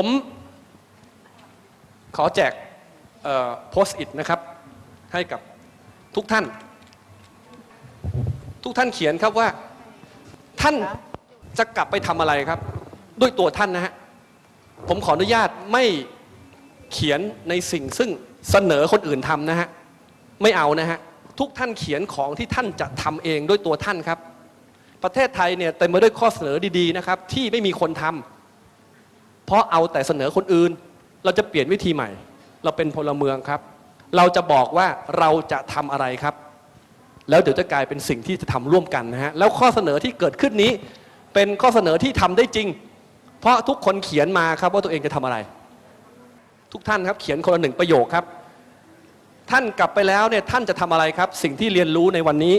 ผมขอแจกโพสต์อิทนะครับให้กับทุกท่าน ทุกท่านเขียนครับว่าท่านจะกลับไปทำอะไรครับ ด้วยตัวท่านนะฮะผมขออนุญาตไม่เขียนในสิ่งซึ่งเสนอคนอื่นทำนะฮะไม่เอานะฮะทุกท่านเขียนของที่ท่านจะทำเองด้วยตัวท่านครับ ประเทศไทยเนี่ยเต็มไปด้วยข้อเสนอดีๆนะครับ ที่ไม่มีคนทำ เพราะเอาแต่เสนอคนอื่น เราจะเปลี่ยนวิธีใหม่ เราเป็นพลเมืองครับ เราจะบอกว่าเราจะทำอะไรครับ แล้วเดี๋ยวจะกลายเป็นสิ่งที่จะทำร่วมกันนะฮะแล้วข้อเสนอที่เกิดขึ้นนี้ เป็นข้อเสนอที่ทำได้จริง เพราะทุกคนเขียนมาครับว่าตัวเองจะทำอะไร ทุกท่านครับเขียนคนละหนึ่งประโยคครับ ท่านกลับไปแล้วเนี่ยท่านจะทำอะไรครับ สิ่งที่เรียนรู้ในวันนี้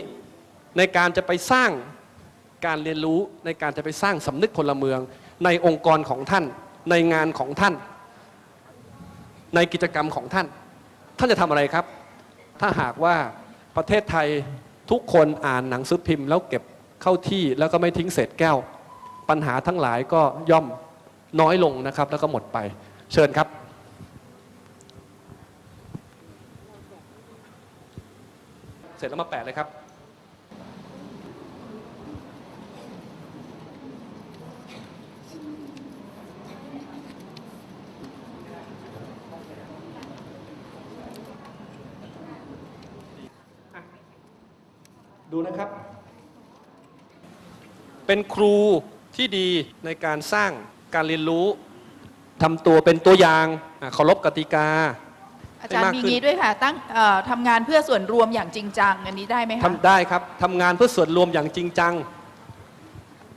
ในการจะไปสร้างการเรียนรู้ในการจะไปสร้างสำนึกพลเมืองในองค์กรของท่าน ในงานของท่าน ในกิจกรรมของท่าน ท่านจะทำอะไรครับ ถ้าหากว่าประเทศไทยทุกคนอ่านหนังสือพิมพ์ แล้วเก็บเข้าที่แล้วก็ไม่ทิ้งเศษแก้ว ปัญหาทั้งหลายก็ย่อมน้อยลงนะครับ แล้วก็หมดไป เชิญครับเสร็จแล้วมาแปะเลยครับ ดูนะครับ เป็นครูที่ดีในการสร้างการเรียนรู้ทำตัวเป็นตัวอย่างอะเคารพกติกา อาจารให้ย์มากมีขึ้นงี้ด้วยค่ะตั้งเอ่อทำงานเพื่อส่วนรวมอย่างจริงจังอันนี้ได้ไหมคะทำได้ครับทำงานเพื่อส่วนรวมอย่างจริงจัง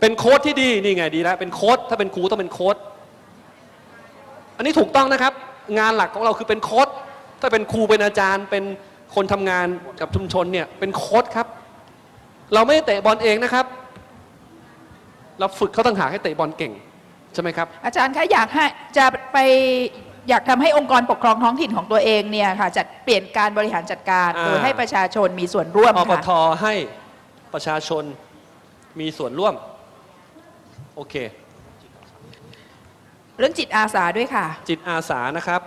เป็นโค้ดที่ดีนี่ไงดีแล้วเป็นโค้ดถ้าเป็นครูต้องเป็นโค้ดอันนี้ถูกต้องนะครับ งานหลักของเราคือเป็นโค้ดถ้าเป็นครูเป็นอาจารย์เป็นคนทำงานกับชุมชนเนี่ยเป็นโค้ดครับ เราไม่ได้เตะบอลเองนะครับ เราฝึกเขาต่างหากให้เตะบอลเก่งใช่ไหมครับ อาจารย์คะอยากให้จะไปอยากทำให้องค์กรปกครองท้องถิ่นของตัวเองเนี่ยค่ะจัดเปลี่ยนการบริหารจัดการอ่าโดยให้ประชาชนมีส่วนร่วมอปค่ะทให้ประชาชนมีส่วนร่วม โอเค เรื่องจิตอาสาด้วยค่ะ จิตอาสานะครับ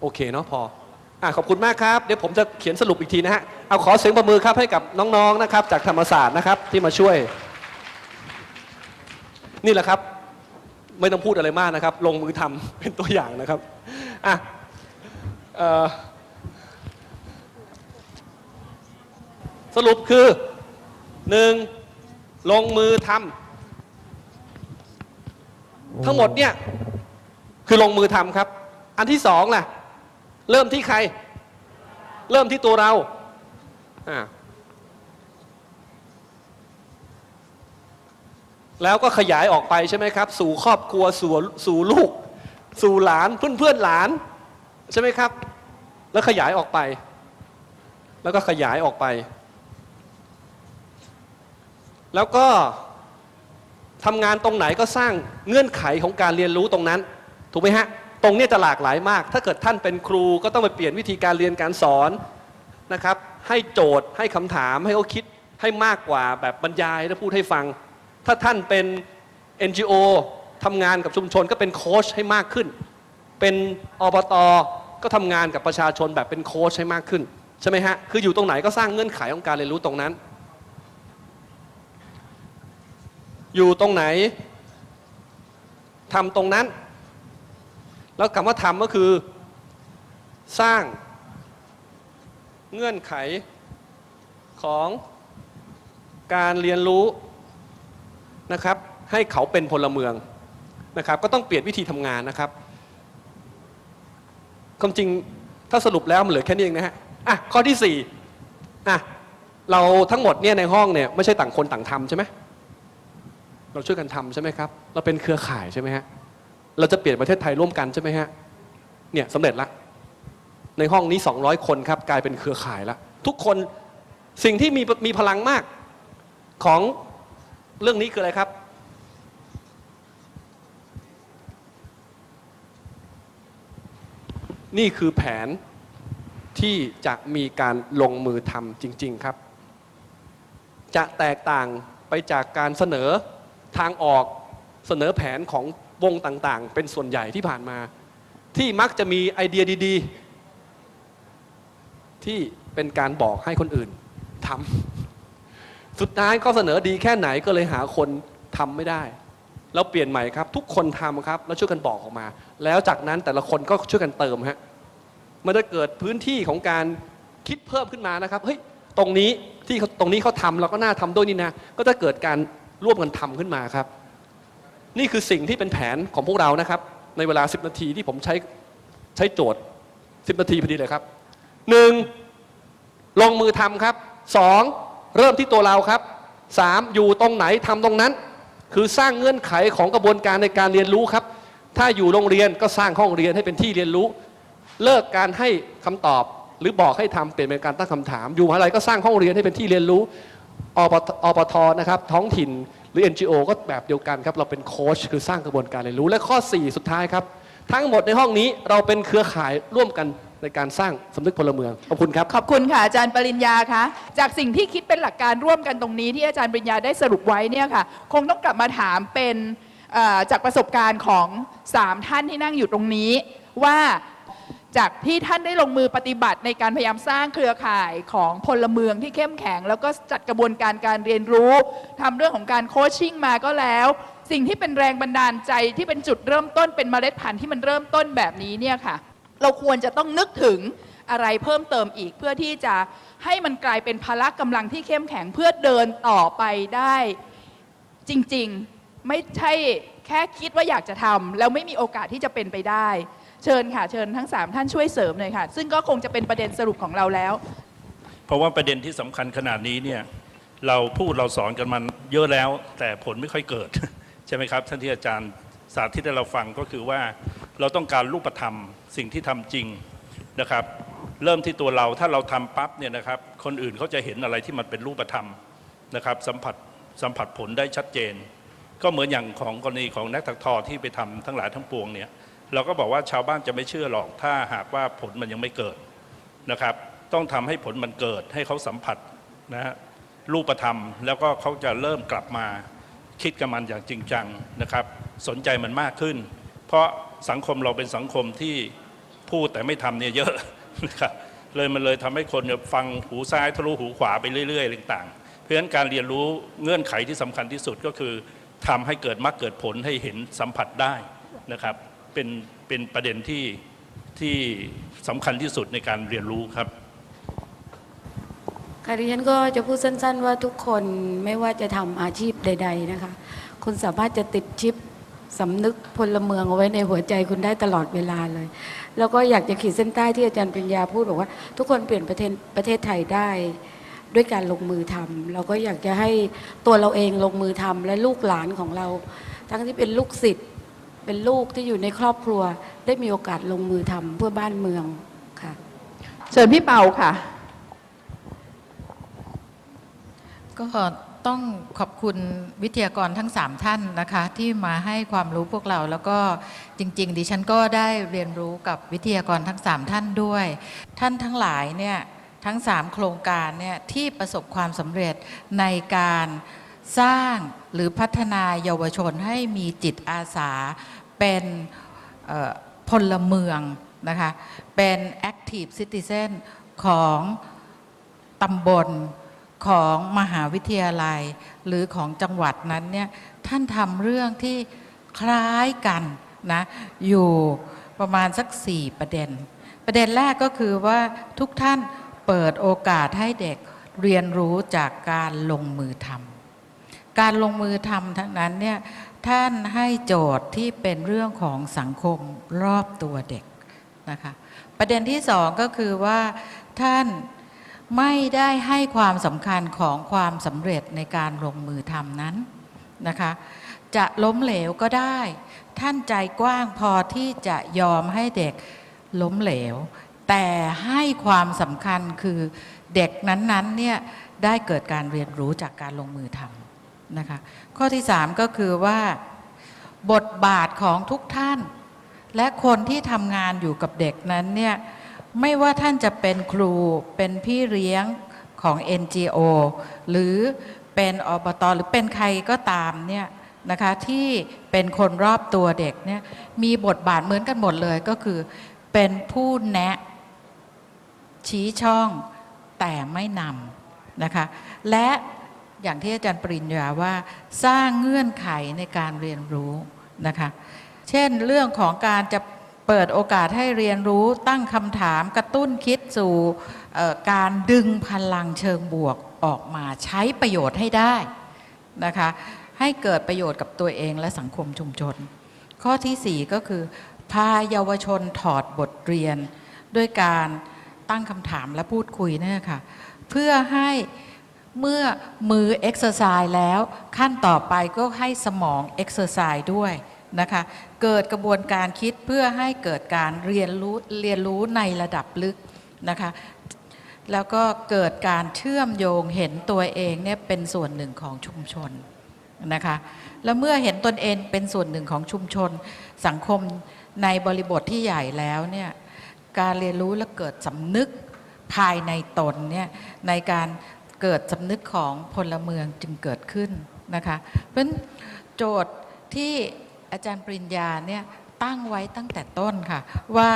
โอเคเนาะพอ อะขอบคุณมากครับ เดี๋ยวผมจะเขียนสรุปอีกทีนะฮะ เอาขอเสียงประมือครับให้กับน้องๆนะครับ จากธรรมศาสตร์นะครับที่มาช่วย นี่แหละครับ ไม่ต้องพูดอะไรมากนะครับ ลงมือทำเป็นตัวอย่างนะครับอะสรุปคือหนึ่งลงมือทำทั้งหมดเนี่ยคือลงมือทำครับ อันที่สองล่ะ เริ่มที่ใคร เริ่มที่ตัวเราแล้วก็ขยายออกไปใช่ไหมครับ สู่ครอบครัวสู่สู่ลูก สู่หลานเพื่อนเพื่อนหลาน ใช่ไหมครับ แล้วขยายออกไป แล้วก็ขยายออกไป แล้วก็ทำงานตรงไหนก็สร้างเงื่อนไขของการเรียนรู้ตรงนั้น ถูกไหมฮะ ตรงนี้จะหลากหลายมาก ถ้าเกิดท่านเป็นครูก็ต้องไปเปลี่ยนวิธีการเรียนการสอนนะครับ ให้โจทย์ให้คำถามให้เขาคิดให้มากกว่าแบบบรรยายและพูดให้ฟัง ถ้าท่านเป็น NGO ทำงานกับชุมชนก็เป็นโค้ชให้มากขึ้น เป็นอบตก็ทำงานกับประชาชนแบบเป็นโค้ชให้มากขึ้นใช่ไหมฮะ คืออยู่ตรงไหนก็สร้างเงื่อนไขของการเรียนรู้ตรงนั้น อยู่ตรงไหนทำตรงนั้น แล้วคำว่าทำก็คือ สร้างเงื่อนไขของการเรียนรู้นะครับ ให้เขาเป็นพลเมืองนะครับ ก็ต้องเปลี่ยนวิธีทำงานนะครับความจริงถ้าสรุปแล้วมันเหลือแค่นี้เองนะฮะอะข้อที่สี่อะเราทั้งหมดเนี่ยในห้องเนี่ยไม่ใช่ต่างคนต่างทำใช่ไหมเราช่วยกันทำใช่ไหมครับ เราเป็นเครือข่ายใช่ไหมฮะ เราจะเปลี่ยนประเทศไทยร่วมกันใช่ไหมฮะเนี่ยสำเร็จละในห้องนี้ 200 คนครับกลายเป็นเครือข่ายละทุกคนสิ่งที่มีมีพลังมากของเรื่องนี้คืออะไรครับ นี่คือแผนที่จะมีการลงมือทำจริง ๆครับ จะแตกต่างไปจากการเสนอทางออกเสนอแผนของ วงต่างๆ เป็นส่วนใหญ่ที่ผ่านมา ที่มักจะมีไอเดียดีๆ ที่เป็นการบอกให้คนอื่นทำสุดท้ายข้อเสนอดีแค่ไหนก็เลยหาคนทำไม่ได้เราเปลี่ยนใหม่ครับ ทุกคนทำครับ แล้วช่วยกันบอกออกมา แล้วจากนั้นแต่ละคนก็ช่วยกันเติมฮะมันจะเกิดพื้นที่ของการคิดเพิ่มขึ้นมานะครับเฮ้ยตรงนี้ที่เขาตรงนี้เขาทำเราก็น่าทำด้วยนี่นะก็จะเกิดการร่วมกันทำขึ้นมาครับ นี่คือสิ่งที่เป็นแผนของพวกเรานะครับ ในเวลา 10 นาทีที่ผมใช้ใช้โจทย์ 10 นาทีพอดีเลยครับหนึ่งลงมือทำครับสองเริ่มที่ตัวเราครับสามอยู่ตรงไหนทำตรงนั้น คือสร้างเงื่อนไขของกระบวนการในการเรียนรู้ครับ ถ้าอยู่โรงเรียนก็สร้างห้องเรียนให้เป็นที่เรียนรู้ เลิกการให้คำตอบหรือบอกให้ทำเปลี่ยนเป็นการตั้งคำถาม อยู่มหาลัยก็สร้างห้องเรียนให้เป็นที่เรียนรู้อปอปทนะครับ ท้องถิ่น หรือ NGO ก็แบบเดียวกันครับ เราเป็นโค้ชคือสร้างกระบวนการเรียนรู้ และข้อ 4 สุดท้ายครับ ทั้งหมดในห้องนี้เราเป็นเครือข่ายร่วมกันในการสร้างสำนึกพลเมือง ขอบคุณครับ ขอบคุณค่ะ อาจารย์ปริญญาคะจากสิ่งที่คิดเป็นหลักการร่วมกันตรงนี้ที่อาจารย์ปริญญาได้สรุปไว้เนี่ยค่ะ คงต้องกลับมาถามเป็นจากประสบการณ์ของ 3 ท่านที่นั่งอยู่ตรงนี้ว่า จากที่ท่านได้ลงมือปฏิบัติในการพยายามสร้างเครือข่ายของพลเมืองที่เข้มแข็ง แล้วก็จัดกระบวนการการเรียนรู้ทำเรื่องของการโคชชิ่งมาก็แล้ว สิ่งที่เป็นแรงบันดาลใจที่เป็นจุดเริ่มต้นเป็นเมล็ดพันธุ์ที่มันเริ่มต้นแบบนี้เนี่ยค่ะ เราควรจะต้องนึกถึงอะไรเพิ่มเติมอีกเพื่อที่จะให้มันกลายเป็นพละกำลังที่เข้มแข็งเพื่อเดินต่อไปได้จริงๆไม่ใช่แค่คิดว่าอยากจะทำแล้วไม่มีโอกาสที่จะเป็นไปได้ เชิญค่ะเชิญทั้ง 3 ท่านช่วยเสริมหน่อยค่ะ ซึ่งก็คงจะเป็นประเด็นสรุปของเราแล้ว เพราะว่าประเด็นที่สำคัญขนาดนี้เนี่ยเราพูดเราสอนกันมันเยอะแล้ว แต่ผลไม่ค่อยเกิด ใช่ไหมครับ ท่านที่อาจารย์สาธิตให้เราฟังก็คือว่าเราต้องการรูปธรรมสิ่งที่ทำจริงนะครับ เริ่มที่ตัวเราถ้าเราทำปั๊บเนี่ยนะครับ คนอื่นเขาจะเห็นอะไรที่มันเป็นรูปธรรมนะครับ สัมผัสสัมผัสผลได้ชัดเจน ก็เหมือนอย่างของกรณีของนักถักทอที่ไปทำทั้งหลายทั้งปวงเนี่ย เราก็บอกว่าชาวบ้านจะไม่เชื่อหรอก ถ้าหากว่าผลมันยังไม่เกิดนะครับ ต้องทำให้ผลมันเกิดให้เขาสัมผัสนะฮะรูปธรรม แล้วก็เขาจะเริ่มกลับมาคิดกับมันอย่างจริงจังนะครับ สนใจมันมากขึ้น เพราะสังคมเราเป็นสังคมที่พูดแต่ไม่ทำเนี่ยเยอะนะครับเลยมันเลยทำให้คนเนี่ยฟังหูซ้ายทะลุหูขวาไปเรื่อยๆต่างๆ เพราะฉะนั้นการเรียนรู้เงื่อนไขที่สำคัญที่สุดก็คือทำให้เกิดมรรคเกิดผลให้เห็นสัมผัสได้นะครับ เป็นเป็นประเด็นที่ที่สำคัญที่สุดในการเรียนรู้ครับค่ะดิฉันก็จะพูดสั้น ๆ ว่าทุกคนไม่ว่าจะทำอาชีพใด ๆนะคะ คุณสามารถจะติดชิปสำนึกพลเมืองเอาไว้ในหัวใจคุณได้ตลอดเวลาเลย แล้วก็อยากจะขีดเส้นใต้ที่อาจารย์ปริญญาพูดบอกว่า ทุกคนเปลี่ยนประเทศประเทศไทยได้ด้วยการลงมือทำเราก็อยากจะให้ตัวเราเองลงมือทำและลูกหลานของเรา ทั้งที่เป็นลูกศิษย์ เป็นลูกที่อยู่ในครอบครัว ได้มีโอกาสลงมือทำเพื่อบ้านเมืองค่ะ เชิญพี่เปาค่ะ ก็ต้องขอบคุณวิทยากรทั้ง 3 ท่านนะคะ ที่มาให้ความรู้พวกเราแล้วก็จริง ๆ ดิฉันก็ได้เรียนรู้กับวิทยากรทั้ง 3 ท่านด้วย ท่านทั้งหลายเนี่ยทั้ง 3 โครงการเนี่ยที่ประสบความสำเร็จในการสร้าง หรือพัฒนาเยาวชนให้มีจิตอาสาเป็นพลเมืองนะคะ เป็น active citizen ของตำบลของมหาวิทยาลัย หรือของจังหวัดนั้นเนี่ยท่านทำเรื่องที่คล้ายกันนะอยู่ประมาณสัก 4 ประเด็น ประเด็นแรกก็คือว่าทุกท่านเปิดโอกาสให้เด็กเรียนรู้จากการลงมือทำ การลงมือทำทั้งนั้นเนี่ยท่านให้โจทย์ที่เป็นเรื่องของสังคมรอบตัวเด็กนะคะประเด็นที่สองก็คือว่าท่านไม่ได้ให้ความสำคัญของความสำเร็จในการลงมือทำนั้นนะคะจะล้มเหลวก็ได้ ท่านใจกว้างพอที่จะยอมให้เด็กล้มเหลว แต่ให้ความสำคัญคือเด็กนั้นๆเนี่ยได้เกิดการเรียนรู้จากการลงมือทำ นะคะข้อที่สามก็คือว่าบทบาทของทุกท่าน และคนที่ทำงานอยู่กับเด็กนั้นเนี่ยไม่ว่าท่านจะเป็นครูเป็นพี่เลี้ยงของ NGO หรือเป็นอบตหรือเป็นใครก็ตามเนี่ยนะคะที่เป็นคนรอบตัวเด็กเนี่ยมีบทบาทเหมือนกันหมดเลยก็คือ เป็นผู้แนะชี้ช่องแต่ไม่นำนะคะและ อย่างที่อาจารย์ปริญญาว่า สร้างเงื่อนไขในการเรียนรู้นะคะ เช่นเรื่องของการจะเปิดโอกาสให้เรียนรู้ตั้งคำถามกระตุ้นคิดสู่การดึงพลังเชิงบวกออกมาใช้ประโยชน์ให้ได้นะคะให้เกิดประโยชน์กับตัวเองและสังคมชุมชน ข้อที่ 4 ก็คือ พาเยาวชนถอดบทเรียน ด้วยการตั้งคำถามและพูดคุยเนี่ยค่ะเพื่อให้ เมื่อมือเอ็กซ์ไซส์แล้วขั้นต่อไปก็ให้สมองเอ็กซ์ไซส์ด้วยนะคะ เกิดกระบวนการคิดเพื่อให้เกิดการเรียนรู้เรียนรู้ในระดับลึกนะคะ แล้วก็เกิดการเชื่อมโยงเห็นตัวเองเนี่ยเป็นส่วนหนึ่งของชุมชนนะคะ แล้วเมื่อเห็นตนเองเป็นส่วนหนึ่งของชุมชน สังคมในบริบทที่ใหญ่แล้วเนี่ยการเรียนรู้และเกิดสำนึกภายในตนเนี่ยในการ เกิดสำนึกของพลเมืองจึงเกิดขึ้นนะคะเพราะฉน์โจทย์ที่อาจารย์ปริญญาเนี่ยตั้งไว้ตั้งแต่ต้นค่ะว่า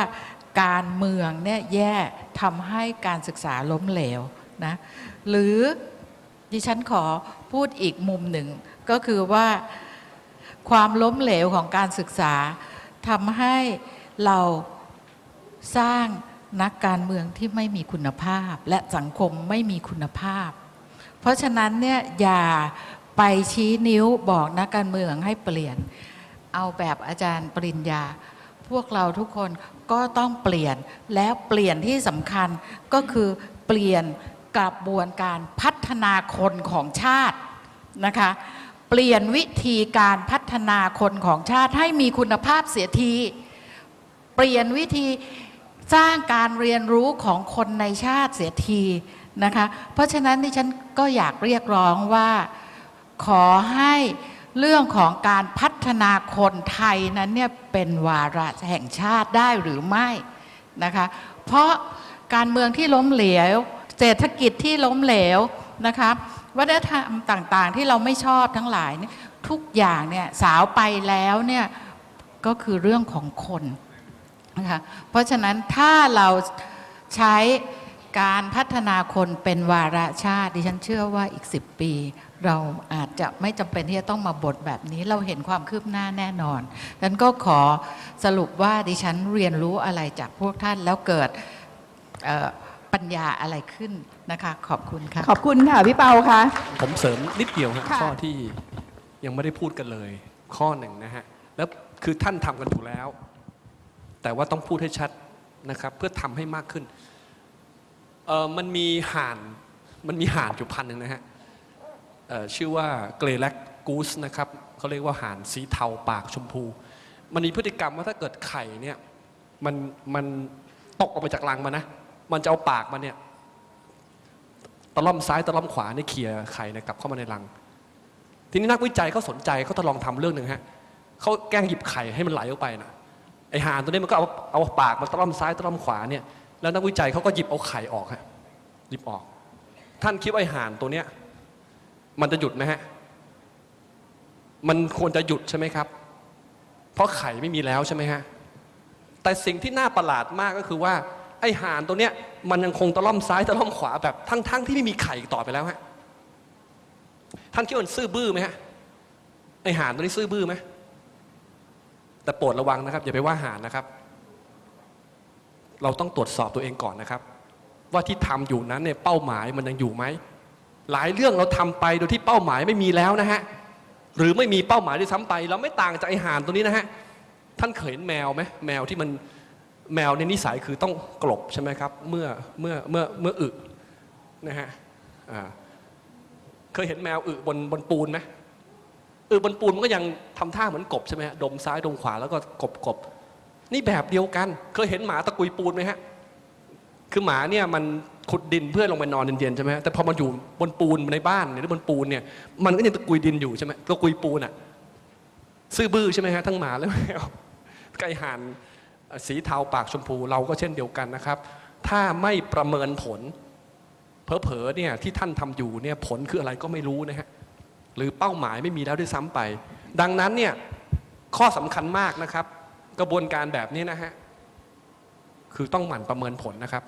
การเมืองเนี่ยแย่ทำให้การศึกษาล้มเหลวนะหรือดิฉันขอพูดอีกมุมหนึ่ง ก็คือว่าความล้มเหลวของการศึกษาทำให้เราสร้าง นักการเมืองที่ไม่มีคุณภาพ และสังคมไม่มีคุณภาพ เพราะฉะนั้นเนี่ยอย่าไปชี้นิ้วบอกนักการเมืองให้เปลี่ยน เอาแบบอาจารย์ปริญญา พวกเราทุกคนก็ต้องเปลี่ยนแล้วเปลี่ยนที่สำคัญก็คือเปลี่ยนกระบวนการพัฒนาคนของชาตินะคะเปลี่ยนวิธีการพัฒนาคนของชาติให้มีคุณภาพเสียที เปลี่ยนวิธี สร้างการเรียนรู้ของคนในชาติเสียทีนะคะเพราะฉะนั้นดิฉันก็อยากเรียกร้องว่าขอให้เรื่องของการพัฒนาคนไทยนั้นเนี่ยเป็นวาระแห่งชาติได้หรือไม่นะคะเพราะการเมืองที่ล้มเหลว เศรษฐกิจที่ล้มเหลวนะคะวัฒนธรรมต่างๆ ที่เราไม่ชอบทั้งหลายทุกอย่างเนี่ยสาวไปแล้วเนี่ยก็คือเรื่องของคน นะคะเพราะฉะนั้นถ้าเราใช้การพัฒนาคนเป็นวาระชาติดิฉันเชื่อว่าอีก 10 ปี เราอาจจะไม่จำเป็นที่จะต้องมาบทแบบนี้ เราเห็นความคืบหน้าแน่นอนดังนั้นก็ขอสรุปว่าดิฉันเรียนรู้อะไรจากพวกท่านแล้วเกิดเอ่อปัญญาอะไรขึ้นนะคะ ขอบคุณค่ะ ขอบคุณค่ะ พี่เปาค่ะ ผมเสริมนิดเดียวฮะค่ะข้อที่ยังไม่ได้พูดกันเลย ข้อหนึ่งนะฮะ แล้วคือท่านทำกันอยู่แล้ว แต่ว่าต้องพูดให้ชัดนะครับ เพื่อทำให้มากขึ้นเออมันมีห่านมันมีห่านอยู่พันหนึ่งนะฮะชื่อว่าเกรแลกกูสนะครับเขาเรียกว่าห่านสีเทาปากชมพู มันมีพฤติกรรมว่าถ้าเกิดไข่เนี่ยมันมันตกออกมาจากรังมานะ มันจะเอาปากมันเนี่ยตะล่อมซ้ายตะล่อมขวาเนี่ยเขี่ยไข่เนี่ยกลับเข้ามาในรัง ทีนี้นักวิจัยเขาสนใจเขาทดลองทำเรื่องหนึ่งฮะเขาแกล้งหยิบไข่ให้มันไหลออกไปนะ ไอห่านตัวนี้มันก็เอาเอาปากมาตะล่อมซ้ายตะล่อมขวาเนี่ยแล้วนักวิจัยเขาก็หยิบเอาไข่ออกฮะหยิบออก ท่านคิดว่าไอห่านตัวเนี้ยมันจะหยุดไหมฮะมันควรจะหยุดใช่ไหมครับ เพราะไข่ไม่มีแล้วใช่ไหมฮะแต่สิ่งที่น่าประหลาดมากก็คือว่าไอห่านตัวเนี้ยมันยังคงตะล่อมซ้ายตะล่อมขวาแบบทั้งๆที่ไม่มีไข่ต่อไปแล้วฮะท่านคิดว่ามันซื่อบื้อไหมฮะไอห่านตัวนี้ซื่อบื้อไหม แต่โปรดระวังนะครับอย่าไปว่าหานนะครับ เราต้องตรวจสอบตัวเองก่อนนะครับ ว่าที่ทำอยู่นั้นเนี่ยเป้าหมายมันยังอยู่ไหมหลายเรื่องเราทำไปโดยที่เป้าหมายไม่มีแล้วนะฮะหรือไม่มีเป้าหมายด้วยซ้ำไป เราไม่ต่างจากไอหานตัวนี้นะฮะท่านเคยเห็นแมวไหมแมวที่มันแมวในนิสัยคือต้องกลบใช่ไหมครับเมื่อเมื่อเมื่อเมื่ออึนะฮะเคยเห็นแมวอึบนบนปูนไหม เอึบนปูนมันก็ยังทำท่าเหมือนกบใช่ไหมฮะดมซ้ายดมขวาแล้วก็กบกบนี่แบบเดียวกัน เคยเห็นหมาตะกุยปูนไหมฮะคือหมาเนี่ยมันขุดดินเพื่อลงไปนอนเย็นๆใช่ไหมแต่พอมันอยู่บนปูนในบ้านหรือบนปูนเนี่ยมันก็ยังตะกุยดินอยู่ใช่ไหมตะกุยปูนอะซื่อบื้อใช่ไหมฮะทั้งหมาและแมวไก่ห่านสีเทาปากชมพูเราก็เช่นเดียวกันนะครับ ถ้าไม่ประเมินผลเผลอๆเนี่ยที่ท่านทำอยู่เนี่ยผลคืออะไรก็ไม่รู้นะฮะ หรือเป้าหมายไม่มีแล้วด้วยซ้ำไป ดังนั้นเนี่ยข้อสำคัญมากนะครับ กระบวนการแบบนี้นะฮะคือต้องหมั่นประเมินผลนะครับ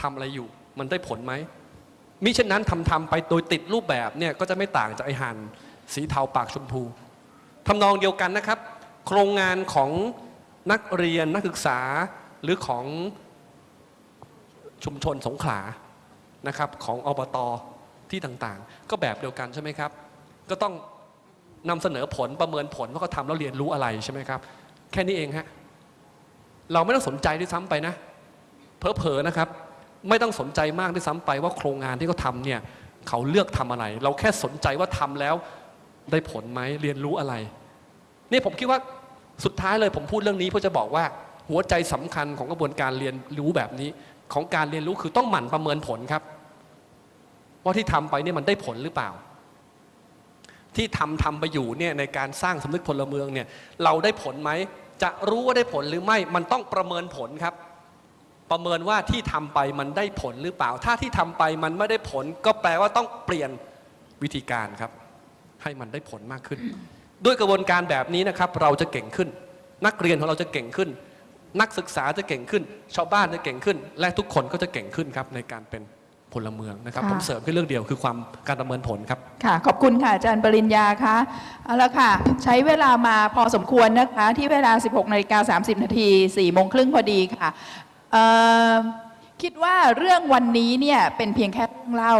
ทำอะไรอยู่มันได้ผลไหมมิเช่นนั้นทำทำไปโดยติดรูปแบบเนี่ยก็จะไม่ต่างจากไอหันสีเทาปากชมพูทำนองเดียวกันนะครับ โครงงานของนักเรียนนักศึกษาหรือของชุมชนสงขลานะครับของอบต ที่ต่างๆ ก็แบบเดียวกันใช่ไหมครับ ก็ต้องนำเสนอผลประเมินผลว่าเขาทำแล้วเรียนรู้อะไรใช่ไหมครับ แค่นี้เองฮะเราไม่ต้องสนใจด้วยซ้ำไปนะเพอๆนะครับ ไม่ต้องสนใจมากด้วยซ้ำไปว่าโครงงานที่เขาทำเนี่ยเขาเลือกทำอะไร เราแค่สนใจว่าทำแล้วได้ผลไหมเรียนรู้อะไรนี่ผมคิดว่าสุดท้ายเลยผมพูดเรื่องนี้เพื่อจะบอกว่าหัวใจสำคัญของกระบวนการเรียนรู้แบบนี้ ของการเรียนรู้คือต้องหมั่นประเมินผลครับ ว่าที่ทำไปเนี่ยมันได้ผลหรือเปล่า ที่ทำทำไปอยู่เนี่ยในการสร้างสำนึกพลเมืองเนี่ยเราได้ผลไหมจะรู้ว่าได้ผลหรือไม่มันต้องประเมินผลครับ ประเมินว่าที่ทำไปมันได้ผลหรือเปล่า ถ้าที่ทำไปมันไม่ได้ผล ก็แปลว่าต้องเปลี่ยนวิธีการครับ ให้มันได้ผลมากขึ้น ด้วยกระบวนการแบบนี้นะครับ เราจะเก่งขึ้น นักเรียนของเราจะเก่งขึ้น นักศึกษาจะเก่งขึ้น ชาวบ้านจะเก่งขึ้น และทุกคนก็จะเก่งขึ้นครับในการเป็น พลเมืองนะครับ ค่ะ ผมเสริมแค่เรื่องเดียวคือความการประเมินผลครับ ค่ะ ขอบคุณค่ะอาจารย์ปริญญาคะเอาละค่ะ ใช้เวลามาพอสมควรนะคะ ที่เวลา 16นาฬิกา30 นาที4โมงครึ่งพอดีค่ะเอ่อคิดว่าเรื่องวันนี้เนี่ยเป็นเพียงแค่เรื่องเล่า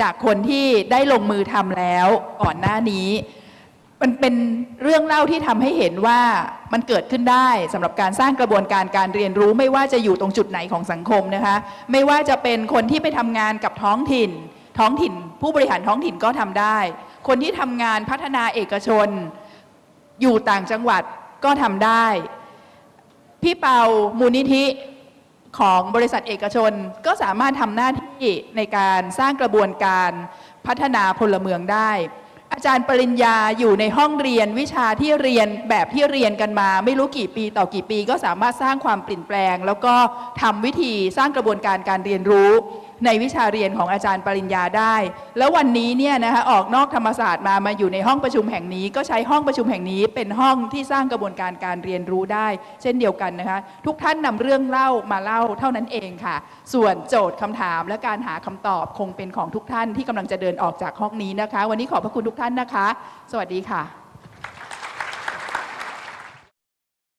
จากคนที่ได้ลงมือทำแล้วก่อนหน้านี้ มันเป็นเรื่องเล่าที่ทำให้เห็นว่ามันเกิดขึ้นได้สำหรับการสร้างกระบวนการการเรียนรู้ ไม่ว่าจะอยู่ตรงจุดไหนของสังคมนะคะ ไม่ว่าจะเป็นคนที่ไปทำงานกับท้องถิ่น ท้องถิ่น ผู้บริหารท้องถิ่นก็ทำได้ คนที่ทำงานพัฒนาเอกชน อยู่ต่างจังหวัดก็ทำได้ พี่เปามูลนิธิของบริษัทเอกชนก็สามารถทำหน้าที่ในการสร้างกระบวนการพัฒนาพลเมืองได้ อาจารย์ปริญญาอยู่ในห้องเรียนวิชาที่เรียนแบบที่เรียนกันมา ไม่รู้กี่ปีต่อกี่ปี ก็สามารถสร้างความเปลี่ยนแปลง แล้วก็ทำวิธีสร้างกระบวนการการเรียนรู้ ในวิชาเรียนของอาจารย์ปริญญาได้ แล้ววันนี้เนี่ยนะคะออกนอกธรรมศาสตร์มามาอยู่ในห้องประชุมแห่งนี้ ก็ใช้ห้องประชุมแห่งนี้ เป็นห้องที่สร้างกระบวนการการเรียนรู้ได้ เช่นเดียวกันนะคะทุกท่านนำเรื่องเล่ามาเล่าเท่านั้นเองค่ะ ส่วนโจทย์คำถามและการหาคำตอบคงเป็นของทุกท่านที่กำลังจะเดินออกจากห้องนี้นะคะ วันนี้ขอบพระคุณทุกท่านนะคะ สวัสดีค่ะ